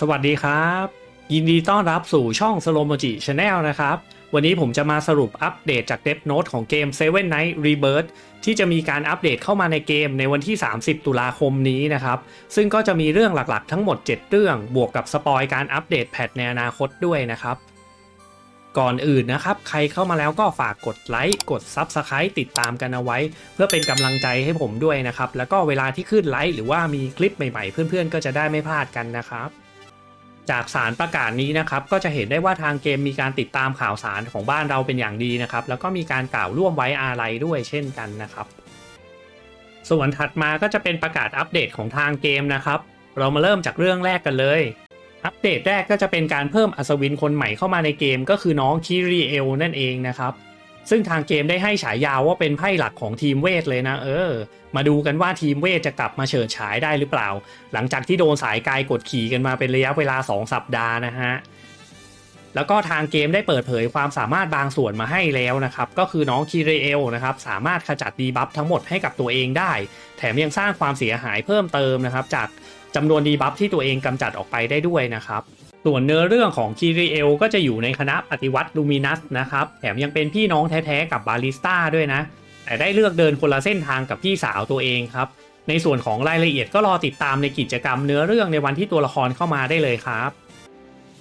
สวัสดีครับ ยินดีต้อนรับสู่ช่อง s l o m o j i Channel นะครับ วันนี้ผมจะมาสรุปอัปเดตจากเด n โน e ของเกม Seven Night Rebirth ที่จะมีการอัปเดตเข้ามาในเกมในวันที่ 30 ตุลาคมนี้นะครับ ซึ่งก็จะมีเรื่องหลักๆ ทั้งหมด 7 เรื่องบวกกับสปอยการอัปเดตแพทในอนาคตด้วยนะครับก่อนอื่นนะครับ ใครเข้ามาแล้วก็ฝากกดไลค์กด Subscribe ติดตามกันเอาไว้ เพื่อเป็นกำลังใจให้ผมด้วยนะครับ แล้วก็เวลาที่ขึ้นไลค์หรือว่ามีคลิปใหม่ๆ เพื่อนๆ ก็จะได้ไม่พลาดกันนะครับ จากสารประกาศนี้นะครับก็จะเห็นได้ว่าทางเกมมีการติดตามข่าวสารของบ้านเราเป็นอย่างดีนะครับแล้วก็มีการกล่าวร่วมไว้อาลัยด้วยเช่นกันนะครับ ส่วนถัดมาก็จะเป็นประกาศอัปเดตของทางเกมนะครับ เรามาเริ่มจากเรื่องแรกกันเลย อัปเดตแรกก็จะเป็นการเพิ่มอัศวินคนใหม่เข้ามาในเกม ก็คือน้องคิริเอลนั่นเองนะครับ ซึ่งทางเกมได้ให้ฉายาว่าเป็นไพ่หลักของทีมเวทเลยนะ เออ มาดูกันว่าทีมเวทจะกลับมาเฉิดฉายได้หรือเปล่า หลังจากที่โดนสายกายกดขี่กันมาเป็นระยะเวลา 2 สัปดาห์นะฮะแล้วก็ทางเกมได้เปิดเผยความสามารถบางส่วนมาให้แล้วนะครับ ก็คือน้องคีเรเอลนะครับสามารถขจัดดีบัฟทั้งหมดให้กับตัวเองได้ แถมยังสร้างความเสียหายเพิ่มเติมนะครับ จากจำนวนดีบัฟที่ตัวเองกำจัดออกไปได้ด้วยนะครับ ส่วนเนื้อเรื่องของคีรีเอลก็จะอยู่ในคณะปฏิวัติลูมินัสนะครับ แถมยังเป็นพี่น้องแท้ๆกับบาลิสต้าด้วยนะ แต่ได้เลือกเดินคนละเส้นทางกับพี่สาวตัวเองครับ ในส่วนของรายละเอียดก็รอติดตามในกิจกรรมเนื้อเรื่องในวันที่ตัวละครเข้ามาได้เลยครับ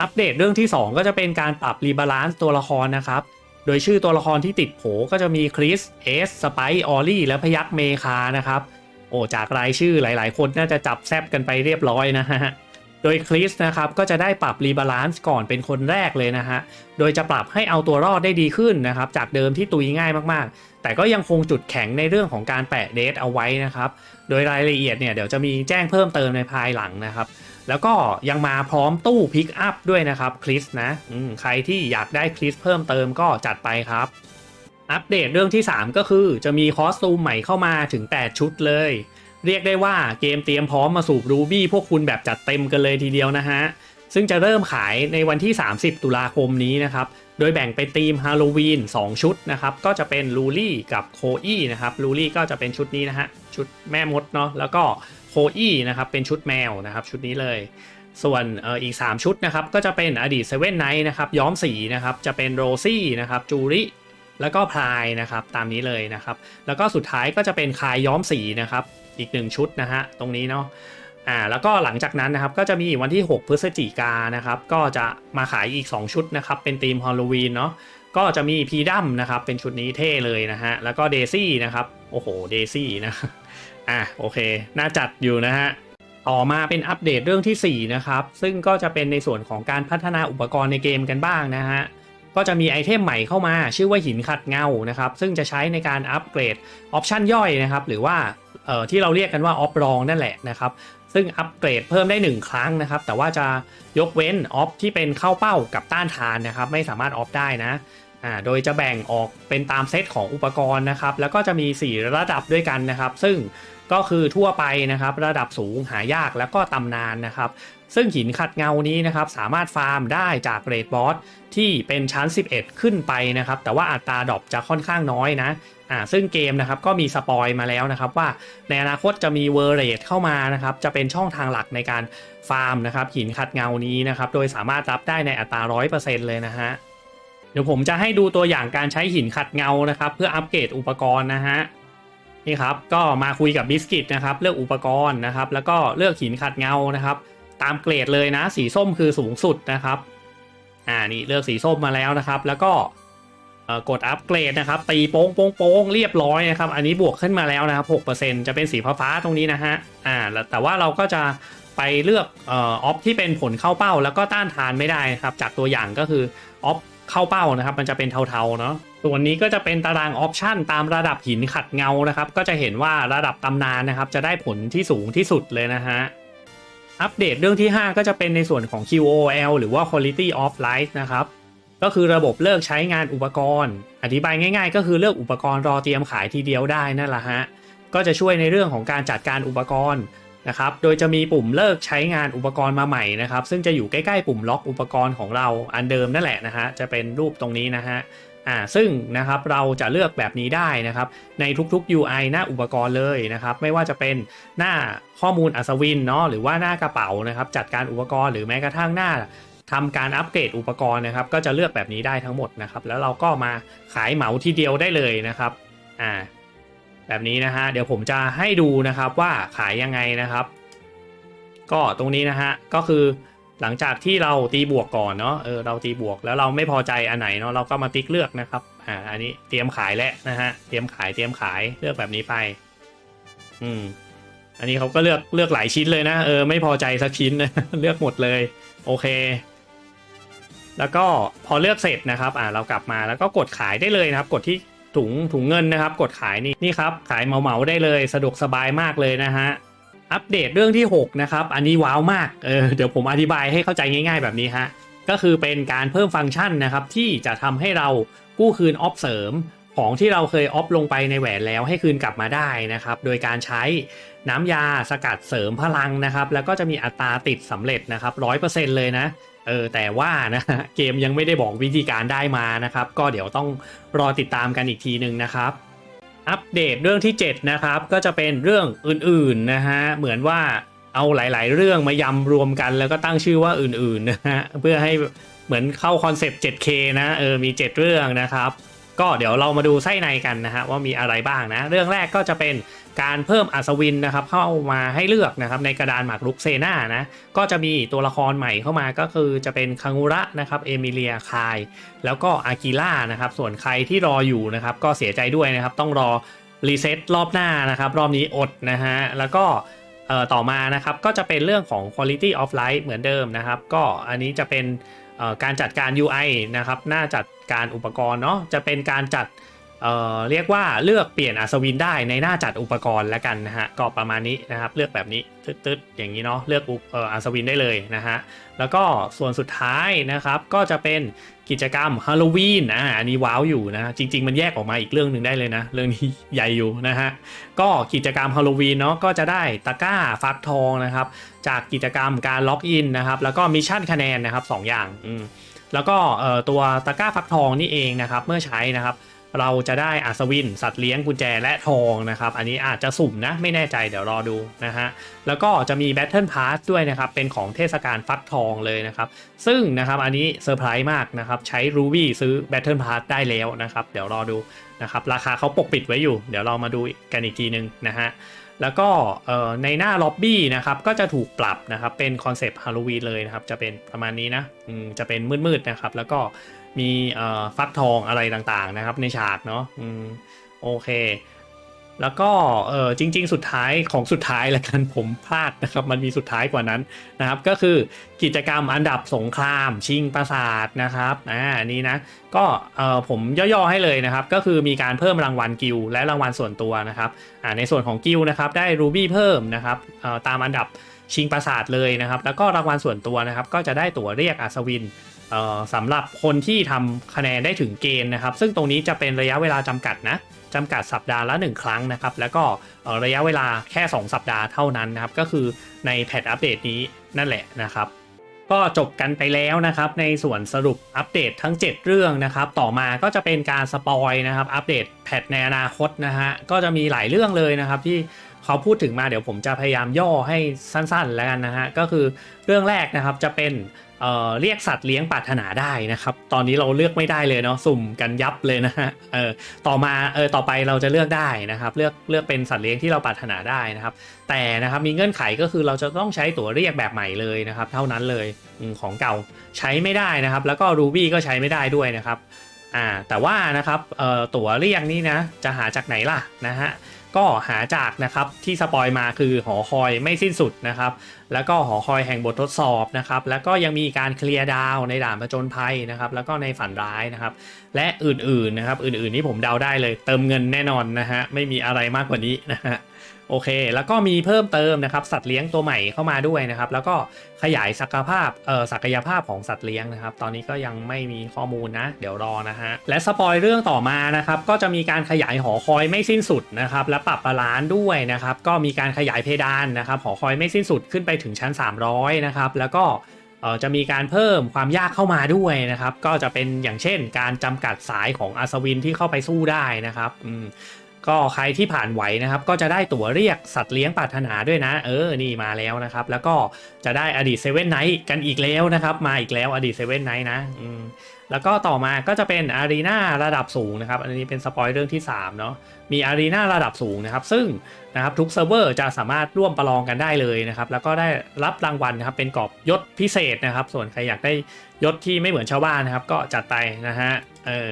อัปเดตเรื่องที่ 2 ก็จะเป็นการปรับรีบาลานซ์ตัวละครนะครับ โดยชื่อตัวละครที่ติดโผก็จะมีคริสเอสสไปออลลี่และพยักเมคานะครับ โอ้จากรายชื่อหลาย ๆ คนน่าจะจับแซบกันไปเรียบร้อยนะฮะ โดยคริสนะครับก็จะได้ปรับรีบาลานซ์ก่อนเป็นคนแรกเลยนะฮะ โดยจะปรับให้เอาตัวรอดได้ดีขึ้นนะครับ จากเดิมที่ตุยง่ายมากๆ แต่ก็ยังคงจุดแข็งในเรื่องของการแปะเดทเอาไว้นะครับ โดยรายละเอียดเนี่ยเดี๋ยวจะมีแจ้งเพิ่มเติมในภายหลังนะครับ แล้วก็ยังมาพร้อมตู้พิกอัพด้วยนะครับคริสนะใครที่อยากได้คริสเพิ่มเติมก็จัดไปครับ อัปเดตเรื่องที่ 3 ก็คือจะมีคอสตูมใหม่เข้ามาถึง 8 ชุดเลย เรียกได้ว่าเกมเตรียมพร้อมมาสูบรูบี้พวกคุณแบบจัดเต็มกันเลยทีเดียวนะฮะ ซึ่งจะเริ่มขายในวันที่ 30 ตุลาคมนี้นะครับ โดยแบ่งเป็นธีมฮาโลวีน2 ชุดนะครับ ก็จะเป็นลูลี่กับโคอี้นะครับลูลี่ก็จะเป็นชุดนี้นะฮะ ชุดแม่มดเนาะ แล้วก็โคอี้นะครับ เป็นชุดแมวนะครับ ชุดนี้เลย ส่วนอออีก 3 ชุดนะครับ ก็จะเป็นอดีตเซเว่นไนท์นะครับ ย้อมสีนะครับ จะเป็นโรซี่นะครับ จูริแล้วก็พลายนะครับ ตามนี้เลยนะครับ แล้วก็สุดท้ายก็จะเป็นคายย้อมสีนะครับ อีกหนึ่งชุดนะฮะตรงนี้เนาะอ่าแล้วก็หลังจากนั้นนะครับก็จะมีวันที่ 6 พฤศจิกานนะครับก็จะมาขายอีก 2 ชุดนะครับเป็นธีมฮอลโลวีนเนาะก็จะมีพีดัมนะครับเป็นชุดนี้เท่เลยนะฮะแล้วก็เดซี่นะครับโอ้โหเดซี่นะอะโอเค น่าจัดอยู่นะฮะต่อมาเป็นอัปเดตเรื่องที่ 4 นะครับ ซึ่งก็จะเป็นในส่วนของการพัฒนาอุปกรณ์ในเกมกันบ้างนะฮะ ก็จะมีไอเทมใหม่เข้ามา ชื่อว่าหินขัดเงานะครับ ซึ่งจะใช้ในการอัปเกรดออปชันย่อยนะครับ หรือว่าที่เราเรียกกันว่าออฟรองนั่นแหละนะครับ ซึ่งอัปเกรดเพิ่มได้ 1 ครั้งนะครับ แต่ว่าจะยกเว้นออฟที่เป็นเข้าเป้ากับต้านทานนะครับ ไม่สามารถออฟได้นะโดยจะแบ่งออกเป็นตามเซตของอุปกรณ์นะครับ แล้วก็จะมี 4 ระดับด้วยกันนะครับ ซึ่ง ก็คือทั่วไปนะครับระดับสูงหายากแล้วก็ตำนานนะครับ ซึ่งหินขัดเงานี้นะครับสามารถฟาร์มได้จากเรดบอสที่เป็นชั้น 11 ขึ้นไปนะครับ แต่ว่าอัตราดรอปจะค่อนข้างน้อยนะอ่าซึ่งเกมนะครับก็มีสปอยมาแล้วนะครับว่าในอนาคตจะมีเวอร์เรทเข้ามานะครับจะเป็นช่องทางหลักในการฟาร์มนะครับหินขัดเงานี้นะครับโดยสามารถรับได้ในอัตรา 100%เลยนะฮะเดี๋ยวผมจะให้ดูตัวอย่างการใช้หินขัดเงานะครับ เพื่ออัปเกรดอุปกรณ์นะฮะ นี่ครับก็มาคุยกับบิสกิตนะครับเลือกอุปกรณ์นะครับ แล้วก็เลือกหินขัดเงานะครับ ตามเกรดเลยนะ สีส้มคือสูงสุดนะครับอ่านี่เลือกสีส้มมาแล้วนะครับ แล้วก็กดอัปเกรดนะครับ ตีโป้งโป้งโป้งเรียบร้อยนะครับ อันนี้บวกขึ้นมาแล้วนะครับ6%จะเป็นสีฟ้าๆตรงนี้นะฮะอ่าแต่ว่าเราก็จะไปเลือกออฟที่เป็นผลเข้าเป้า แล้วก็ต้านทานไม่ได้นะครับ จากตัวอย่างก็คือออฟ เข้าเป้านะครับ มันจะเป็นเทาๆเนาะส่วนนี้ก็จะเป็นตารางออปชันตามระดับหินขัดเงานะครับ ก็จะเห็นว่าระดับตำนานนะครับ จะได้ผลที่สูงที่สุดเลยนะฮะอัปเดตเรื่องที่ 5 ก็จะเป็นในส่วนของ QOL หรือว่า Quality of Life นะครับก็คือระบบเลิกใช้งานอุปกรณ์ อธิบายง่าย ๆ ก็คือเลือกอุปกรณ์รอเตรียมขายทีเดียวได้นั่นแหละฮะก็จะช่วยในเรื่องของการจัดการอุปกรณ์ นะครับ โดยจะมีปุ่มเลิกใช้งานอุปกรณ์มาใหม่นะครับ ซึ่งจะอยู่ใกล้ๆปุ่มล็อกอุปกรณ์ของเราอันเดิมนั่นแหละนะฮะ จะเป็นรูปตรงนี้นะฮะ อ่า ซึ่งนะครับเราจะเลือกแบบนี้ได้นะครับ ในทุกๆ UI หน้าอุปกรณ์เลยนะครับ ไม่ว่าจะเป็นหน้าข้อมูลอัศวินเนาะ หรือว่าหน้ากระเป๋านะครับ จัดการอุปกรณ์หรือแม้กระทั่งหน้าทำการอัปเกรดอุปกรณ์นะครับ ก็จะเลือกแบบนี้ได้ทั้งหมดนะครับ แล้วเราก็มาขายเหมาทีเดียวได้เลยนะครับ อ่า แบบนี้นะฮะเดี๋ยวผมจะให้ดูนะครับว่าขายยังไงนะครับ ก็ตรงนี้นะฮะก็คือหลังจากที่เราตีบวกก่อนเนาะเออเราตีบวกแล้วเราไม่พอใจอันไหนเนาะเราก็มาติ๊กเลือกนะครับอ่าอันนี้เตรียมขายแล้วนะฮะเตรียมขายเตรียมขายเลือกแบบนี้ไป อืมอันนี้เขาก็เลือกเลือกหลายชิ้นเลยนะเออไม่พอใจสักชิ้นนะเลือกหมดเลยโอเค แล้วก็พอเลือกเสร็จนะครับ อ่าเรากลับมาแล้วก็กดขายได้เลยนะครับ กดที่ ถุงถุงเงินนะครับ กดขายนี่นี่ครับ ขายเหมาเหมาๆได้เลย สะดวกสบายมากเลยนะฮะอัปเดตเรื่องที่ 6 นะครับ อันนี้ว้าวมากเออเดี๋ยวผมอธิบายให้เข้าใจง่าย ๆ แบบนี้ฮะก็คือเป็นการเพิ่มฟังก์ชันนะครับ ที่จะทำให้เรากู้คืนออฟเสริมของที่เราเคยออฟลงไปในแหวนแล้วให้คืนกลับมาได้นะครับ โดยการใช้น้ำยาสกัดเสริมพลังนะครับ แล้วก็จะมีอัตราติดสำเร็จนะครับร้อยเปอร์เซ็นต์เลยนะ เออแต่ว่านะเกมยังไม่ได้บอกวิธีการได้มานะครับ ก็เดี๋ยวต้องรอติดตามกันอีกทีหนึ่งนะครับ อัปเดตเรื่องที่ 7 นะครับ ก็จะเป็นเรื่องอื่นๆนะฮะเหมือนว่าเอาหลาย ๆ เรื่องมายำรวมกันแล้วก็ตั้งชื่อว่าอื่นๆนะฮะเพื่อให้เหมือนเข้าคอนเซปต์ 7K นะเออมี 7 เรื่องนะครับ ก็เดี๋ยวเรามาดูไส้ในกันนะฮะว่ามีอะไรบ้างนะ เรื่องแรกก็จะเป็น การเพิ่มอัศวินนะครับเข้ามาให้เลือกนะครับในกระดานหมากรุกเซนานะก็จะมีตัวละครใหม่เข้ามาก็คือจะเป็นคังุระนะครับเอมิเลียคาย แล้วก็อากิล่านะครับส่วนใครที่รออยู่นะครับก็เสียใจด้วยนะครับต้องรอรีเซ็ตรอบหน้านะครับรอบนี้อดนะฮะแล้วก็ต่อมานะครับก็จะเป็นเรื่องของ quality of life เหมือนเดิมนะครับ ก็อันนี้จะเป็นการจัดการ UI นะครับหน้าจัดการอุปกรณ์เนาะจะเป็นการจัด เอ่อเรียกว่าเลือกเปลี่ยนอัศวินได้ในหน้าจัดอุปกรณ์แล้วกันนะฮะก็ประมาณนี้นะครับเลือกแบบนี้ตึ๊ดๆอย่างนี้เนาะเลือกอุปเอ่ออัศวินได้เลยนะฮะแล้วก็ส่วนสุดท้ายนะครับก็จะเป็นกิจกรรมฮาโลวีนอ่าอันนี้ว้าวอยู่นะจริง ๆ มันแยกออกมาอีกเรื่องหนึ่งได้เลยนะ เรื่องนี้ใหญ่อยู่นะฮะก็กิจกรรมฮาโลวีนเนาะก็จะได้ตะกร้าฟักทองนะครับจากกิจกรรมการล็อกอินนะครับแล้วก็มิชชั่นคะแนนนะครับสองอย่างแล้วก็ตัวตะกร้าฟักทองนี่เองนะครับเมื่อใช้นะครับ เราจะได้อัศวิน สัตว์เลี้ยงกุญแจและทองนะครับ อันนี้อาจจะสุ่มนะไม่แน่ใจเดี๋ยวรอดูนะฮะแล้วก็จะมี Battle Pass ด้วยนะครับ เป็นของเทศกาลฟักทองเลยนะครับ ซึ่งนะครับอันนี้เซอร์ไพรส์มากนะครับ ใช้ Ruby ซื้อ Battle Pass ได้แล้วนะครับ เดี๋ยวรอดูนะครับ ราคาเขาปกปิดไว้อยู่ เดี๋ยวเรามาดูกันอีกทีนึงนะฮะ แล้วก็ในหน้าล็อบบี้นะครับก็จะถูกปรับนะครับเป็นคอนเซปต์ฮาโลวีนเลยนะครับจะเป็นประมาณนี้นะจะเป็นมืดๆนะครับแล้วก็มีฟักทองอะไรต่างๆนะครับในฉากเนาะอโอเค แล้วก็เออจริง ๆ สุดท้ายของสุดท้ายล้วกันผมพลาดนะครับมันมีสุดท้ายกว่านั้นนะครับ ก็คือกิจกรรมอันดับสงคราม ชิงปราสาทนะครับอ่านี้นะก็เออผมย่อๆให้เลยนะครับ ก็คือมีการเพิ่มรางวัลกิลและรางวัลส่วนตัวนะครับอ่าในส่วนของกิลนะครับได้รูบี้เพิ่มนะครับเออตามอันดับชิงปราสาทเลยนะครับ แล้วก็รางวัลส่วนตัวนะครับ ก็จะได้ตั๋วเรียกอัศวิน สำหรับคนที่ทำคะแนนได้ถึงเกณฑ์นะครับ ซึ่งตรงนี้จะเป็นระยะเวลาจำกัดนะจำกัดสัปดาห์ละ 1 ครั้งนะครับ แล้วก็ระยะเวลาแค่ 2 สัปดาห์เท่านั้นนะครับ ก็คือในแพทอัปเดตนี้นั่นแหละนะครับ ก็จบกันไปแล้วนะครับ ในส่วนสรุปอัปเดตทั้ง 7 เรื่องนะครับ ต่อมาก็จะเป็นการสปอยนะครับ อัปเดตแพทในอนาคตนะฮะ ก็จะมีหลายเรื่องเลยนะครับที่ เขาพูดถึงมาเดี๋ยวผมจะพยายามย่อให้สั้นๆแล้วกันนะฮะก็คือเรื่องแรกนะครับจะเป็นเเรียกสัตว์เลี้ยงปรารถนาได้นะครับ ตอนนี้เราเลือกไม่ได้เลยเนาะสุ่มกันยับเลยนะฮะเออต่อมาเออต่อไปเราจะเลือกได้นะครับ เลือกเลือกเป็นสัตว์เลี้ยงที่เราปรารถนาได้นะครับ แต่นะครับมีเงื่อนไขก็คือเราจะต้องใช้ตั๋วเรียกแบบใหม่เลยนะครับ เท่านั้นเลยของเก่าใช้ไม่ได้นะครับ แล้วก็ Ruby ก็ใช้ไม่ได้ด้วยนะครับอ่าแต่ว่านะครับเอ่อตั๋วเรียกนี่นะจะหาจากไหนล่ะนะฮะ ก็หาจากนะครับที่สปอยมาคือหอคอยไม่สิ้นสุดนะครับ แล้วก็หอคอยแห่งบททดสอบนะครับ แล้วก็ยังมีการเคลียร์ดาวในด่านผจญภัยนะครับ แล้วก็ในฝันร้ายนะครับ และอื่นๆนะครับ อื่นๆนี่ผมเดาได้เลย เติมเงินแน่นอนนะฮะไม่มีอะไรมากกว่านี้นะฮะ โอเค แล้วก็มีเพิ่มเติมนะครับ สัตว์เลี้ยงตัวใหม่เข้ามาด้วยนะครับ แล้วก็ขยายศักยภาพเอ่อศักยภาพของสัตว์เลี้ยงนะครับ ตอนนี้ก็ยังไม่มีข้อมูลนะ เดี๋ยวรอนะฮะ และสปอยเรื่องต่อมานะครับ ก็จะมีการขยายหอคอยไม่สิ้นสุดนะครับ และปรับบาลานซ์ด้วยนะครับ ก็มีการขยายเพดานนะครับ หอคอยไม่สิ้นสุดขึ้นไปถึงชั้น 300 นะครับ แล้วก็เอ่อจะมีการเพิ่มความยากเข้ามาด้วยนะครับ ก็จะเป็นอย่างเช่น การจำกัดสายของอัศวินที่เข้าไปสู้ได้นะครับอืม ก็ใครที่ผ่านไหวนะครับ ก็จะได้ตั๋วเรียกสัตว์เลี้ยงปรารถนาด้วยนะ เออ นี่มาแล้วนะครับ แล้วก็จะได้อดีตเซเว่นไนท์กันอีกแล้วนะครับ มาอีกแล้วอดีตเซเว่นไนท์นะแล้วก็ต่อมาก็จะเป็นอารีนาระดับสูงนะครับ อันนี้เป็นสปอยเรื่องที่3เนาะ มีอารีนาระดับสูงนะครับ ซึ่งนะครับทุกเซิร์ฟเวอร์จะสามารถร่วมประลองกันได้เลยนะครับ แล้วก็ได้รับรางวัลนะครับเป็นกรอบยศพิเศษนะครับ ส่วนใครอยากได้ยศที่ไม่เหมือนชาวบ้านนะครับ ก็จัดไปนะฮะ เออ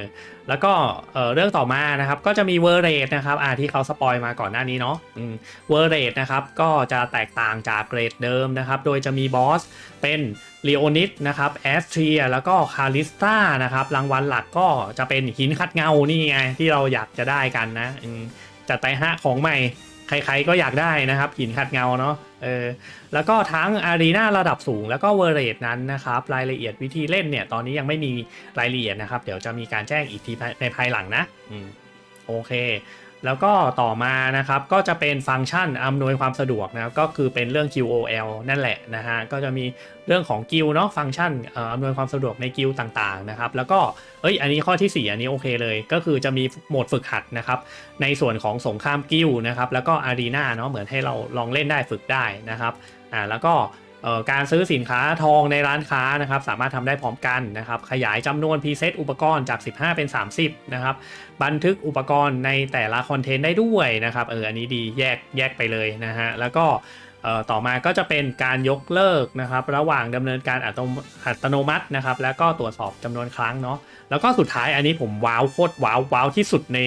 แล้วก็เออเรื่องต่อมานะครับ ก็จะมีเวอร์เรทนะครับ อ่าที่เขาสปอยมาก่อนหน้านี้เนาะเวอร์เรทนะครับ ก็จะแตกต่างจากเกรดเดิมนะครับ โดยจะมีบอสเป็น ลีโอนิดนะครับแอสเทียแล้วก็คาริสตานะครับรางวัลหลักก็จะเป็นหินขัดเงานี่ไงที่เราอยากจะได้กันนะจัดไปฮะของใหม่ใครๆก็อยากได้นะครับหินขัดเงาเนาะเออแล้วก็ทั้งอารีนาระดับสูง แล้วก็เวอร์เรทนั้นนะครับรายละเอียดวิธีเล่นเนี่ยตอนนี้ยังไม่มีรายละเอียดนะครับ เดี๋ยวจะมีการแจ้งอีกทีในภายหลังนะอืมโอเค แล้วก็ต่อมานะครับก็จะเป็นฟังก์ชันอำนวยความสะดวกนะครับก็คือเป็นเรื่อง QOL นั่นแหละนะฮะก็จะมีเรื่องของกิลเนาะฟังก์ชันอำนวยความสะดวกในกิลต่างๆนะครับแล้วก็เอ้ยอันนี้ข้อที่ 4 อันนี้โอเคเลย ก็คือจะมีโหมดฝึกหัดนะครับในส่วนของสงครามกิลนะครับแล้วก็อารีนาเนาะเหมือนให้เราลองเล่นได้ฝึกได้นะครับอ่าแล้วก็ การซื้อสินค้าทองในร้านค้านะครับสามารถทำได้พร้อมกันนะครับขยายจำนวนพรีเซตอุปกรณ์จาก 15 เป็น 30นะครับบันทึกอุปกรณ์ในแต่ละคอนเทนต์ได้ด้วยนะครับเอออันนี้ดีแยกแยกไปเลยนะฮะแล้วก็ต่อมาก็จะเป็นการยกเลิกนะครับระหว่างดำเนินการอัตโนมัตินะครับแล้วก็ตรวจสอบจำนวนครั้งเนาะแล้วก็สุดท้ายอันนี้ผมว้าวโคตรว้าวว้าวที่สุดใน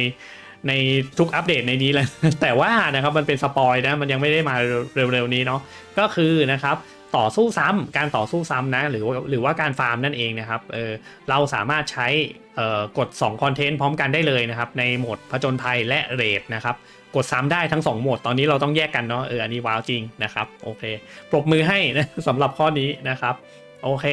ในทุกอัปเดตในนี้เลยแต่ว่านะครับมันเป็นสปอยนะมันยังไม่ได้มาเร็วๆนี้เนาะก็คือนะครับ ต่อสู้ซ้ำการต่อสู้ซ้ำนะหรือว่าหรือว่าการฟาร์มนั่นเองนะครับเออเราสามารถใช้เอ่อกด2คอนเทนต์พร้อมกันได้เลยนะครับ ในโหมดผจญภัยและเรดนะครับกดซ้ำได้ทั้ง 2 โหมดตอนนี้เราต้องแยกกันเนาะเอออันนี้ว้าวจริงนะครับโอเคปรบมือให้นะสำหรับข้อนี้นะครับโอเค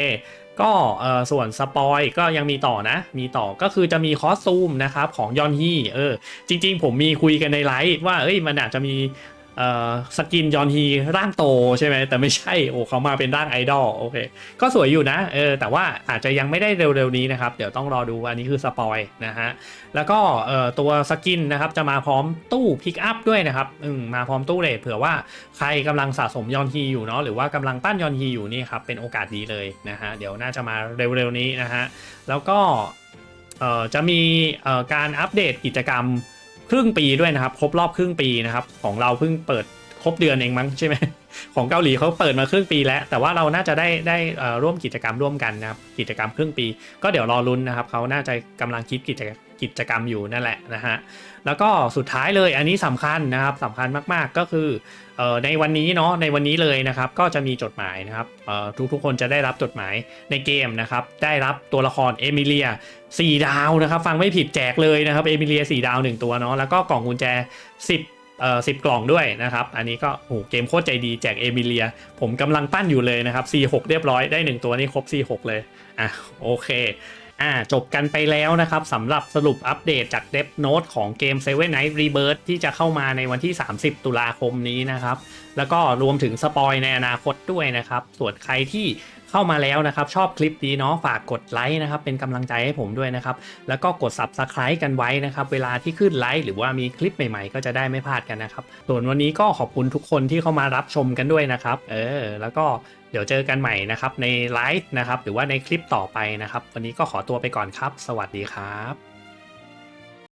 ก็เอ่อส่วนสปอยก็ยังมีต่อนะ มีต่อก็คือจะมีคอสตูมนะครับของยอนฮีเออจริง ๆ ผมมีคุยกันในไลฟ์ว่าเอ้ยมันอาจจะมี สกินยอนฮีร่างโตใช่ไหมแต่ไม่ใช่โอ้เขามาเป็นร่างไอดอลโอเคก็สวยอยู่นะเออแต่ว่าอาจจะยังไม่ได้เร็วๆนี้นะครับ เดี๋ยวต้องรอดูอันนี้คือสปอยนะฮะแล้วก็เอ่อตัวสกินนะครับจะมาพร้อมตู้พิกอัพด้วยนะครับอืมมาพร้อมตู้เรทเผื่อว่าใครกำลังสะสมยอนฮีอยู่เนาะหรือว่ากำลังปั้นยอนฮีอยู่นี่ครับเป็นโอกาสดีเลยนะฮะเดี๋ยวน่าจะมาเร็วๆนี้นะฮะแล้วก็จะมีการอัปเดตกิจกรรม ครึ่งปีด้วยนะครับ ครบรอบครึ่งปีนะครับ ของเราเพิ่งเปิดครบเดือนเองมั้งใช่ไหมของเกาหลีเขาเปิดมาครึ่งปีแล้ว แต่ว่าเราน่าจะได้ได้ร่วมกิจกรรมร่วมกันนะครับกิจกรรมครึ่งปี ก็เดี๋ยวรอรุ้นนะครับเขาน่าจะกำลังคิดกิจ กิจกรรมอยู่นั่นแหละนะฮะแล้วก็สุดท้ายเลยอันนี้สำคัญนะครับสำคัญมากๆก็คือในวันนี้เนาะในวันนี้เลยนะครับ ก็จะมีจดหมายนะครับทุกๆคนจะได้รับจดหมายในเกมนะครับ ได้รับตัวละครเอมิเลีย4ดาวนะครับ ฟังไม่ผิดแจกเลยนะครับเอมิเลีย4ดาว 1 ตัวเนาะแล้วก็กล่องกุญแจ 10เอ่อสิกล่องด้วยนะครับ อันนี้ก็โอ้โหเกมโคตรใจดีแจกเอมิเลีย ผมกำลังปั้นอยู่เลยนะครับ C6 เรียบร้อยได้ 1 ตัวนี่ครบ C6 เลย อะโอเค อ่าจบกันไปแล้วนะครับสำหรับสรุปอัปเดตจากเดฟโน้ตของเกม Seven Night Rebirth ที่จะเข้ามาในวันที่ 30 ตุลาคมนี้นะครับ แล้วก็รวมถึงสปอยในอนาคตด้วยนะครับ ส่วนใครที่ เข้ามาแล้วนะครับ ชอบคลิปนี้เนาะฝากกดไลค์นะครับ เป็นกำลังใจให้ผมด้วยนะครับ แล้วก็กด Subscribe กันไว้นะครับ เวลาที่ขึ้นไลค์หรือว่ามีคลิปใหม่ๆ ก็จะได้ไม่พลาดกันนะครับ ส่วนวันนี้ก็ขอบคุณทุกคนที่เข้ามารับชมกันด้วยนะครับ เออ แล้วก็เดี๋ยวเจอกันใหม่นะครับในไลฟ์นะครับ หรือว่าในคลิปต่อไปนะครับ วันนี้ก็ขอตัวไปก่อนครับ สวัสดีครับ